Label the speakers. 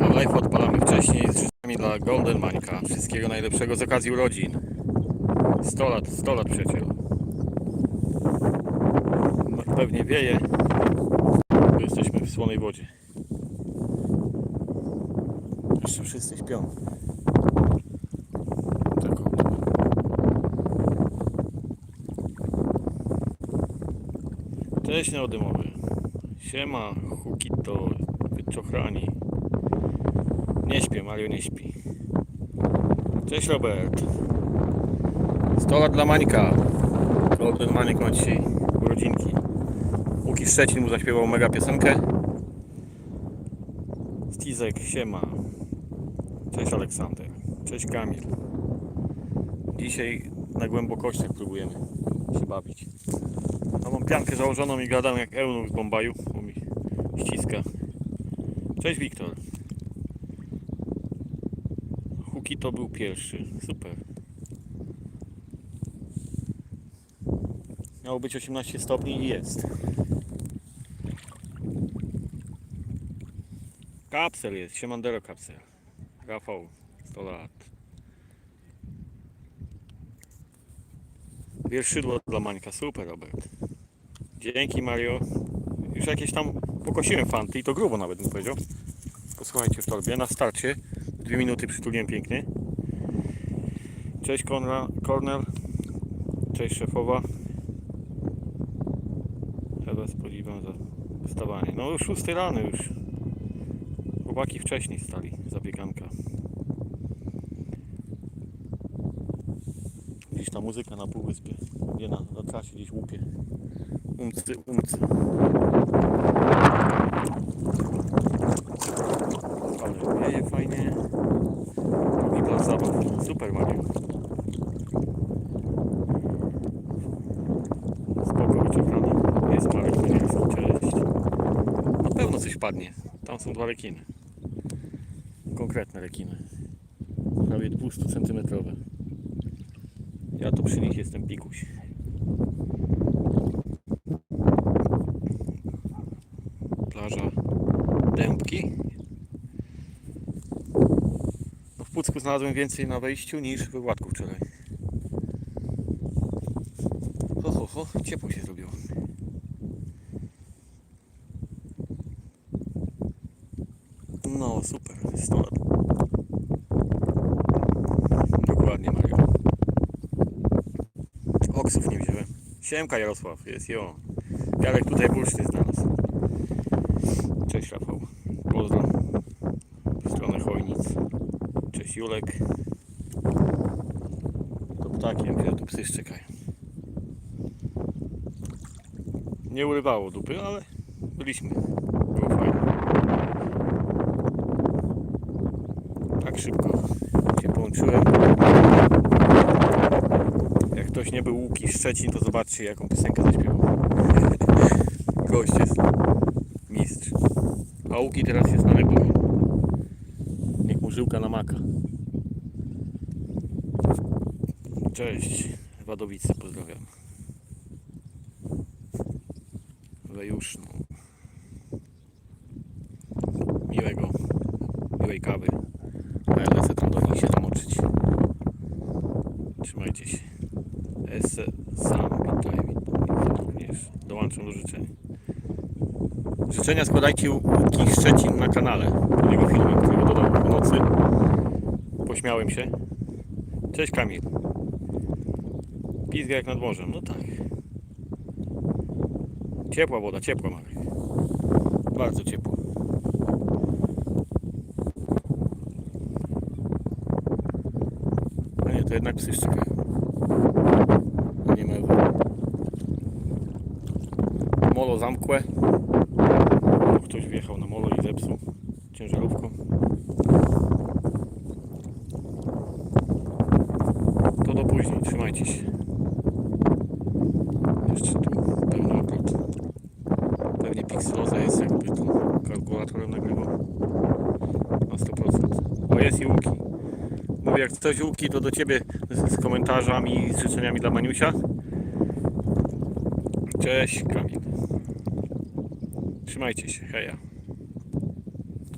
Speaker 1: A live odpalamy wcześniej z życzeniami dla Golden Mańka. Wszystkiego najlepszego z okazji urodzin. 100 lat, 100 lat przyjacielu. No, pewnie wieje, bo jesteśmy w słonej wodzie. Jeszcze wszyscy śpią. Cześć neodymowy. Siema, Hukito, wyczochrani. Nie śpię, Mario nie śpi. Cześć Robert. 100 lat dla Mańka. Golden Maniek ma dzisiaj urodzinki. Łuki Szczecin mu zaśpiewał mega piosenkę. Stizek, siema. Cześć Aleksander. Cześć Kamil. Dzisiaj na głębokościach próbujemy się bawić. A mam piankę założoną i gadam jak eunuch z Bombaju, bo mi ściska. Cześć Wiktor. Huki to był pierwszy. Super. Miało być 18 stopni i jest. Kapsel jest, Siemandero kapsel. Rafał, 100 lat. Wierszydło dla Mańka, super Robert. Dzięki Mario. Już jakieś tam pokosiłem fanty i to grubo nawet bym powiedział. Posłuchajcie w torbie, na starcie. Dwie minuty przytuliłem pięknie. Cześć Konra, Cornel. Cześć szefowa. Chyba spodziewam za wstawanie. No już 6 rano już. Chłopaki wcześniej stali, zabieganka. Gdzieś ta muzyka na półwyspie. Nie na, na trasie gdzieś łupie. Umcy, umcy. Ale wieje fajnie. Drugi plac zabaw. Super Mario. Spoko wyczeprany. Jest Marek Danielson. Cześć. Na pewno coś padnie. Tam są dwa rekiny. Konkretne rekiny. Prawie 200 cm. Ja tu przy nich jestem pikuś. Plaża Dębki. No w Pucku znalazłem więcej na wejściu niż we Władku wczoraj. Ho, ho, ho, ciepło się zrobiło. No, super, 100 lat. Dokładnie, Mario. Oksów nie wziąłem. Siemka Jarosław, jest jo. Jarek tutaj bursztyn znalazł. Cześć Rafał. Pozdro. W stronę Chojnic. Cześć Julek. To ptaki, się tu psy szczekają. Nie urywało dupy, ale byliśmy. Było fajnie. Tak szybko się połączyłem. Ktoś nie był Łuki Szczecin, to zobaczcie jaką piosenkę zaśpiewał. Gość jest mistrz. A Łuki teraz jest na rybach. Niech mu żyłka namaka. Cześć, Wadowice, pozdrawiam. Wejuszną. Miłego, miłej kawy. A ja lecę tam do nich się namoczyć. Trzymajcie się. Esse sam również. Dołączam do życzeń. Życzenia składajcie Łuki Szczecin na kanale. Do niego filmem, którego dodał po nocy. Pośmiałem się. Cześć Kamil. Pizga jak nad morzem. No tak. Ciepła woda, ciepła Marek. Bardzo ciepła. A nie, to jednak psy szczekają. A nie mewy. Molo zamkłe. Ktoś wjechał na molo i zepsuł ciężarówką. To do później, trzymajcie się. Jeszcze tu pełny okrot. Pewnie pikseloza jest jakby tu kalkulatorem nagrywał. Na 100%. O jest i Łuki. Mówię jak coś Łuki to do Ciebie z, z komentarzami i z życzeniami dla Maniusia. Cześć Kamil. Trzymajcie się, heja.